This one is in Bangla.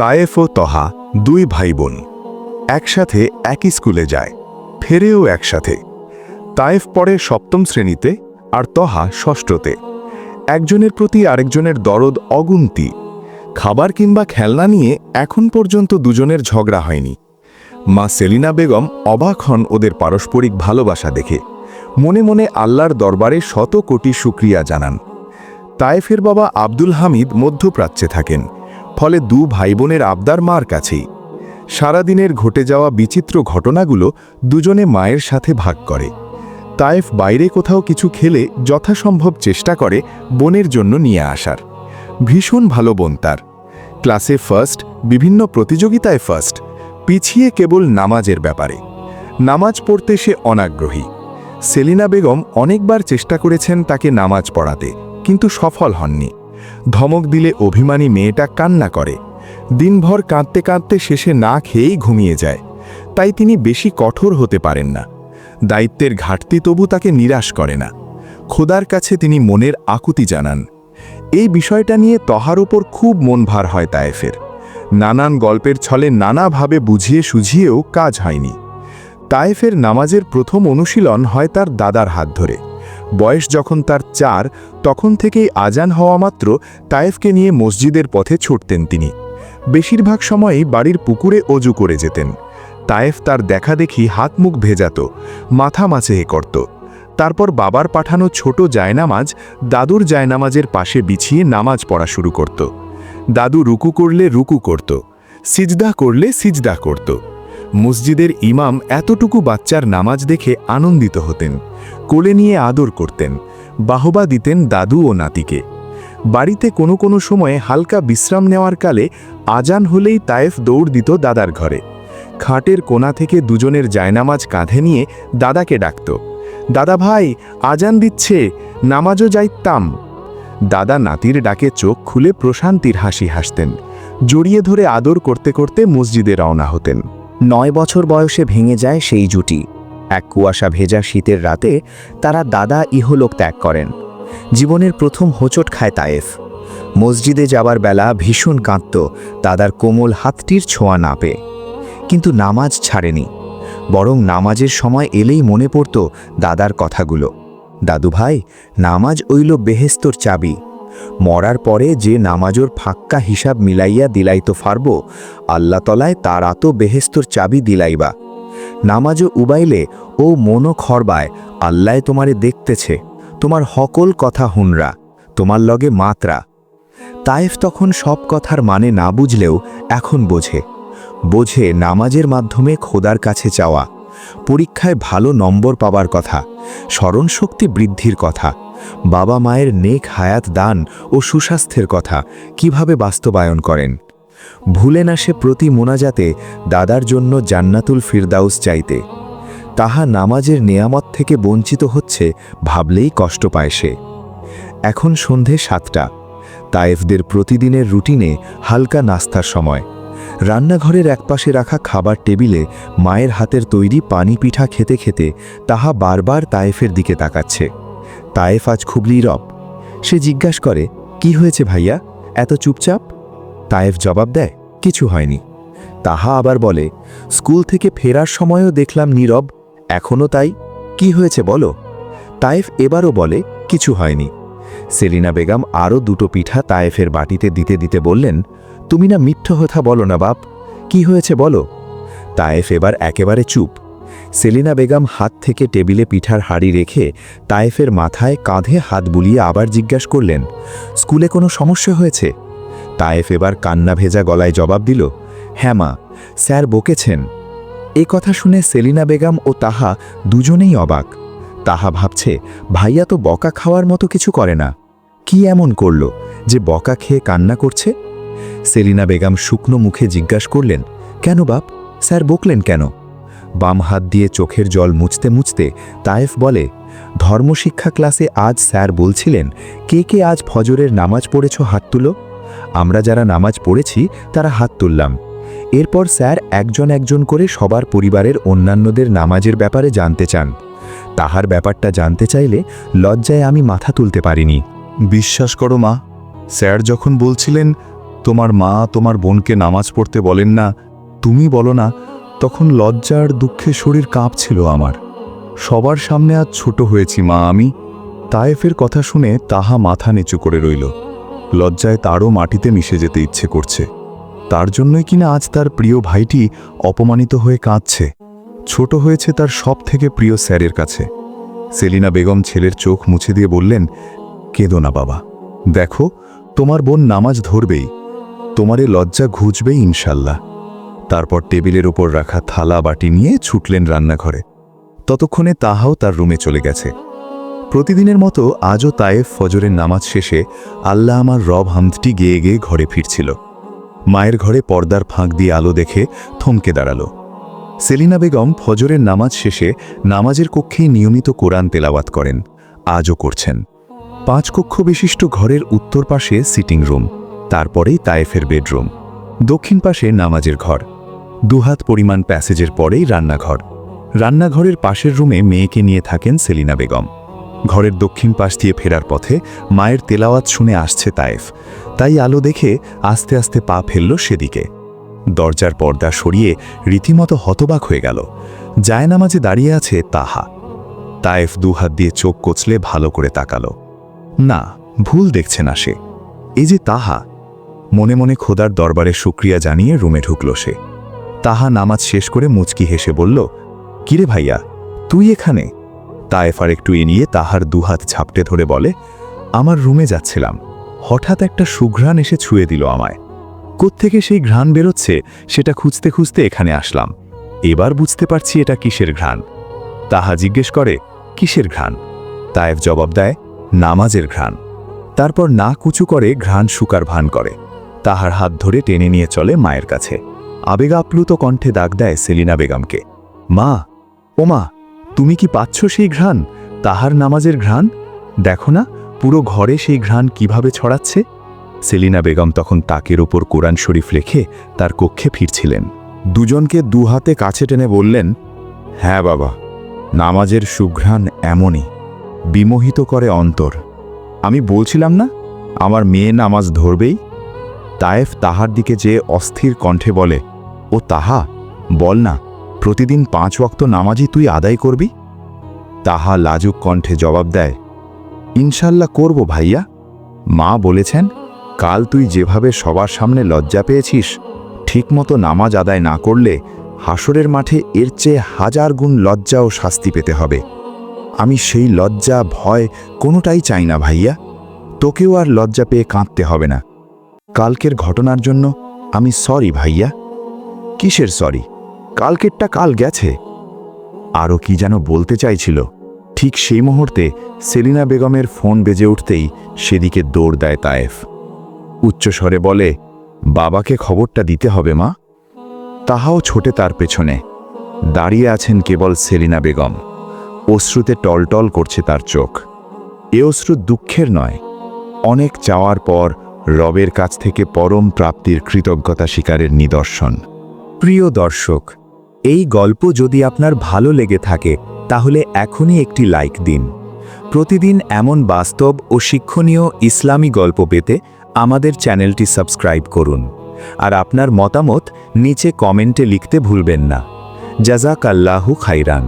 তায়েফ ও তহা দুই ভাই বোন একসাথে একই স্কুলে যায়, ফেরেও একসাথে। তায়েফ পড়ে সপ্তম শ্রেণীতে আর তহা ষষ্ঠতে। একজনের প্রতি আরেকজনের দরদ অগুন্তি। খাবার কিংবা খেলনা নিয়ে এখন পর্যন্ত দুজনের ঝগড়া হয়নি। মা সেলিনা বেগম অবাক হন ওদের পারস্পরিক ভালোবাসা দেখে। মনে মনে আল্লাহর দরবারে শত কোটি শুক্রিয়া জানান। তায়েফের বাবা আব্দুল হামিদ মধ্যপ্রাচ্যে থাকেন। ফলে দু ভাই বোনের আবদার মার কাছেই। সারাদিনের ঘটে যাওয়া বিচিত্র ঘটনাগুলো দুজনে মায়ের সাথে ভাগ করে। তায়েফ বাইরে কোথাও কিছু খেলে যথাসম্ভব চেষ্টা করে বোনের জন্য নিয়ে আসার। ভীষণ ভালো বোন তার। ক্লাসে ফার্স্ট বিভিন্ন প্রতিযোগিতায় ফার্স্ট পিছিয়ে কেবল নামাজের ব্যাপারে। নামাজ পড়তে সে অনাগ্রহী। সেলিনা বেগম অনেকবার চেষ্টা করেছেন তাকে নামাজ পড়াতে, কিন্তু সফল হননি। ধমক দিলে অভিমানী মেয়েটা কান্না করে। দিনভর কাঁদতে কাঁদতে শেষে না খেয়েই ঘুমিয়ে যায়। তাই তিনি বেশি কঠোর হতে পারেন না। দায়িত্বের ঘাটতি তবু তাকে নিরাশ করে না। খোদার কাছে তিনি মনের আকুতি জানান। এই বিষয়টা নিয়ে তহার ওপর খুব মন ভার হয় তায়েফের। নানান গল্পের ছলে নানাভাবে বুঝিয়ে সুঝিয়েও কাজ হয়নি। তায়েফের নামাজের প্রথম অনুশীলন হয় তার দাদার হাত ধরে। বয়স যখন তার চার, তখন থেকেই আজান হওয়া মাত্র তায়েফকে নিয়ে মসজিদের পথে ছুটতেন তিনি। বেশিরভাগ সময়ই বাড়ির পুকুরে অজু করে যেতেন। তায়েফ তার দেখা দেখি হাত মুখ ভেজাত, মাথা মাছেহে করত। তারপর বাবার পাঠানো ছোট জায়নামাজ দাদুর জায়নামাজের পাশে বিছিয়ে নামাজ পড়া শুরু করত। দাদু রুকু করলে রুকু করত, সিজদা করলে সিজদা করত। মসজিদের ইমাম এতটুকু বাচ্চার নামাজ দেখে আনন্দিত হতেন, কোলে নিয়ে আদর করতেন, বাহবা দিতেন দাদু ও নাতিকে। বাড়িতে কোনো কোনো সময়ে হালকা বিশ্রাম নেওয়ার কালে আজান হলেই তায়েফ দৌড় দিত দাদার ঘরে। খাটের কোণা থেকে দুজনের জায়নামাজ কাঁধে নিয়ে দাদাকে ডাকত, দাদা ভাই, আজান দিচ্ছে, নামাজও যাইতাম দাদা নাতির ডাকে চোখ খুলে প্রশান্তির হাসি হাসতেন, জড়িয়ে ধরে আদর করতে করতে মসজিদে রওনা হতেন। নয় বছর বয়সে ভেঙে যায় সেই জুটি। এক কুয়াশা ভেজা শীতের রাতে তারা দাদা ইহলোক ত্যাগ করেন। জীবনের প্রথম হোঁচট খায় তায়েফ। মসজিদে যাবার বেলা ভীষণ কাঁদত, দাদার কোমল হাতটির ছোঁয়া না পেয়ে। কিন্তু নামাজ ছাড়েনি। বরং নামাজের সময় এলেই মনে পড়ত দাদার কথাগুলো। দাদু ভাই নামাজ ওইল বেহেস্তর চাবি। মরার পরে যে নামাজোর ফাক্কা হিসাব মিলাইয়া দিলাইতো ফারব, আল্লাহ তলায় তার আত বেহেস্তর চাবি দিলাইবা। নামাজও উবাইলে, ও মনো খরবায়, আল্লাহ তোমারে দেখতেছে, তোমার হকল কথা হুনরা, তোমার লগে মাত্রা। তায়েফ তখন সব কথার মানে না বুঝলেও এখন বোঝে। বোঝে নামাজের মাধ্যমে খোদার কাছে চাওয়া, পরীক্ষায় ভালো নম্বর পাবার কথা, স্মরণশক্তি বৃদ্ধির কথা। বাবা মায়ের নেক হায়াত দান ও সুস্বাস্থ্যের কথা কীভাবে বাস্তবায়ন করেন? ভুলে না সে প্রতি মোনাজাতে দাদার জন্য জান্নাতুল ফিরদাউস চাইতে। তাহা নামাজের নেয়ামত থেকে বঞ্চিত হচ্ছে ভাবলেই কষ্ট পায় সে। এখন সন্ধে সাতটা। তায়েফদের প্রতিদিনের রুটিনে হালকা নাস্তার সময়। রান্নাঘরের একপাশে রাখা খাবার টেবিলে মায়ের হাতের তৈরি পানি পিঠা খেতে খেতে তাহা বারবার তায়েফের দিকে তাকাচ্ছে। তায়েফ আজ খুব নীরব সে জিজ্ঞাস করে, কি হয়েছে ভাইয়া? এত চুপচাপ? তায়েফ জবাব দেয়, কিছু হয়নি। তাহা আবার বলে, স্কুল থেকে ফেরার সময়ও দেখলাম নীরব এখনও তাই। কি হয়েছে বলো? তায়েফ এবারও বলে, কিছু হয়নি। সেলিনা বেগম আরও দুটো পিঠা তায়েফের বাটিতে দিতে দিতে বললেন, তুমি না মিথ্য কথা বলো না বাপ, কি হয়েছে বলো? তায়েফ এবার একেবারে চুপ। সেলিনা বেগম হাত থেকে টেবিলে পিঠার হাড়ি রেখে তায়েফের মাথায় কাঁধে হাত বুলিয়ে আবার জিজ্ঞাসা করলেন, স্কুলে কোনো সমস্যা হয়েছে? তায়েফ এবার কান্না ভেজা গলায় জবাব দিল হ্যাঁ মা, স্যার বকেছেন। এ কথা শুনে সেলিনা বেগম ও তাহা দুজনেই অবাক। তাহা ভাবছে, ভাইয়া তো বকা খাওয়ার মতো কিছু করে না। কি এমন করল যে বকা খেয়ে কান্না করছে? সেলিনা বেগম শুকনো মুখে জিজ্ঞাসা করলেন, কেন বাপ? স্যার বকলেন কেন? বাম হাত দিয়ে চোখের জল মুছতে মুছতে তায়েফ বলে, ধর্মশিক্ষা ক্লাসে আজ স্যার বলছিলেন, কে কে আজ ফজরের নামাজ পড়েছ হাত তুলো? আমরা যারা নামাজ পড়েছি, তারা হাত তুললাম। এরপর স্যার একজন একজন করে সবার পরিবারের অন্যান্যদের নামাজের ব্যাপারে জানতে চান। তাহার ব্যাপারটা জানতে চাইলে লজ্জায় আমি মাথা তুলতে পারিনি। বিশ্বাস করো মা, স্যার যখন বলছিলেন, তোমার মা তোমার বোনকে নামাজ পড়তে বলেন না, তুমি বলো না তখন লজ্জার দুঃখে শরীর কাঁপছিল আমার। সবার সামনে আজ ছোট হয়েছি মা আমি। তায়েফের কথা শুনে তাহা মাথা নিচু করে রইল। লজ্জায় তারও মাটিতে মিশে যেতে ইচ্ছে করছে। তার জন্যই কিনা আজ তার প্রিয় ভাইটি অপমানিত হয়ে কাঁদছে। ছোট হয়েছে তার সব থেকে প্রিয় স্যারের কাছে। সেলিনা বেগম ছেলের চোখ মুছে দিয়ে বললেন, কেঁদো না বাবা। দেখো, তোমার বোন নামাজ ধরবেই। তোমারে লজ্জা ঘুচবেই ইনশাল্লাহ। তারপর টেবিলের ওপর রাখা থালা বাটি নিয়ে ছুটলেন রান্নাঘরে। ততক্ষণে তাহাও তার রুমে চলে গেছে। প্রতিদিনের মতো আজও তায়েফ ফজরের নামাজ শেষে আল্লাহ আমার রব হামদটি গেয়ে গেয়ে ঘরে ফিরছিল। মায়ের ঘরে পর্দার ফাঁক দিয়ে আলো দেখে থমকে দাঁড়াল। সেলিনা বেগম ফজরের নামাজ শেষে নামাজের কক্ষেই নিয়মিত কোরআন তেলাওয়াত করেন, আজও করছেন। পাঁচ কক্ষ বিশিষ্ট ঘরের উত্তর পাশে সিটিং রুম, তারপরেই তায়েফের বেডরুম। দক্ষিণ পাশে নামাজের ঘর। দুহাত পরিমাণ প্যাসেজের পরেই রান্নাঘর। রান্নাঘরের পাশের রুমে মেয়েকে নিয়ে থাকেন সেলিনা বেগম। ঘরের দক্ষিণ পাশ দিয়ে ফেরার পথে মায়ের তেলাওয়াত শুনে আসছে তায়েফ। তাই আলো দেখে আস্তে আস্তে পা ফেলল সেদিকে। দরজার পর্দা সরিয়ে রীতিমতো হতবাক হয়ে গেল। জায়নামাজে দাঁড়িয়ে আছে তাহা। তায়েফ দুহাত দিয়ে চোখ কচলে ভালো করে তাকালো। না, ভুল দেখছে না সে। এই যে তাহা। মনে মনে খোদার দরবারে শুক্রিয়া জানিয়ে রুমে ঢুকল সে। তাহা নামাজ শেষ করে মুচকি হেসে বলল, কিরে ভাইয়া, তুই এখানে? তায়েফার একটু এনিয়ে তাহার দুহাত ঝাপটে ধরে বলে, আমার রুমে যাচ্ছিলাম। হঠাৎ একটা সুঘ্রাণ এসে ছুঁয়ে দিল আমায়। কোত্থেকে সেই ঘ্রাণ বেরোচ্ছে সেটা খুঁজতে খুঁজতে এখানে আসলাম। এবার বুঝতে পারছি এটা কিসের ঘ্রাণ। তাহা জিজ্ঞেস করে, কিসের ঘ্রাণ? তায়েফ জবাব দেয়, নামাজের ঘ্রাণ। তারপর না কুচু করে ঘ্রাণ শুকার ভান করে। তাহার হাত ধরে টেনে নিয়ে চলে মায়ের কাছে। আবেগ আপ্লুত কণ্ঠে দাগ দেয় সেলিনা বেগমকে। মা, ওমা, তুমি কি পাচ্ছ সেই ঘ্রাণ? তাহার নামাজের ঘ্রাণ? দেখো না, পুরো ঘরে সেই ঘ্রাণ কীভাবে ছড়াচ্ছে? সেলিনা বেগম তখন তাকের ওপর কোরআন শরীফ রেখে তার কক্ষে ফিরছিলেন। দুজনকে দুহাতে কাছে টেনে বললেন হ্যাঁ বাবা, নামাজের সুঘ্রাণ এমনই, বিমোহিত করে অন্তর। আমি বলছিলাম না, আমার মেয়ে নামাজ ধরবেই? তায়েফ তাহার দিকে যে অস্থির কণ্ঠে বলে ও তাহা, বল না, প্রতিদিন পাঁচ ওয়াক্ত নামাজই তুই আদায় করবি? তাহা লাজুক কণ্ঠে জবাব দেয়, ইনশাল্লাহ করব ভাইয়া। মা বলেছেন, কাল তুই যেভাবে সবার সামনে লজ্জা পেয়েছিস, ঠিকমতো নামাজ আদায় না করলে হাসরের মাঠে এর চেয়ে হাজার গুণ লজ্জা ও শাস্তি পেতে হবে। আমি সেই লজ্জা, ভয় কোনোটাই চাই না ভাইয়া। তোকেও আর লজ্জা পেয়ে কাঁদতে হবে না। কালকের ঘটনার জন্য আমি সরি ভাইয়া। কিসের সরি কালকেরটা কাল গেছে। আরও কি যেন বলতে চাইছিল। ঠিক সেই মুহূর্তে সেলিনা বেগমের ফোন বেজে উঠতেই সেদিকে দৌড় দেয় তায়েফ। উচ্চস্বরে বলে, বাবাকে খবরটা দিতে হবে, মা। তাহাও ছোটে তার পেছনে। দাঁড়িয়ে আছেন কেবল সেলিনা বেগম। অশ্রুতে টলটল করছে তার চোখ। এ অশ্রু দুঃখের নয়। অনেক চাওয়ার পর রবের কাছ থেকে পরম প্রাপ্তির কৃতজ্ঞতা শিকারের নিদর্শন। প্রিয় দর্শক, এই গল্প যদি আপনার ভালো লেগে থাকে, তাহলে এখনই একটি লাইক দিন। প্রতিদিন এমন বাস্তব ও শিক্ষণীয় ইসলামী গল্প পেতে আমাদের চ্যানেলটি সাবস্ক্রাইব করুন। আর আপনার মতামত নিচে কমেন্টে লিখতে ভুলবেন না। জাজাক আল্লাহু খাইরান।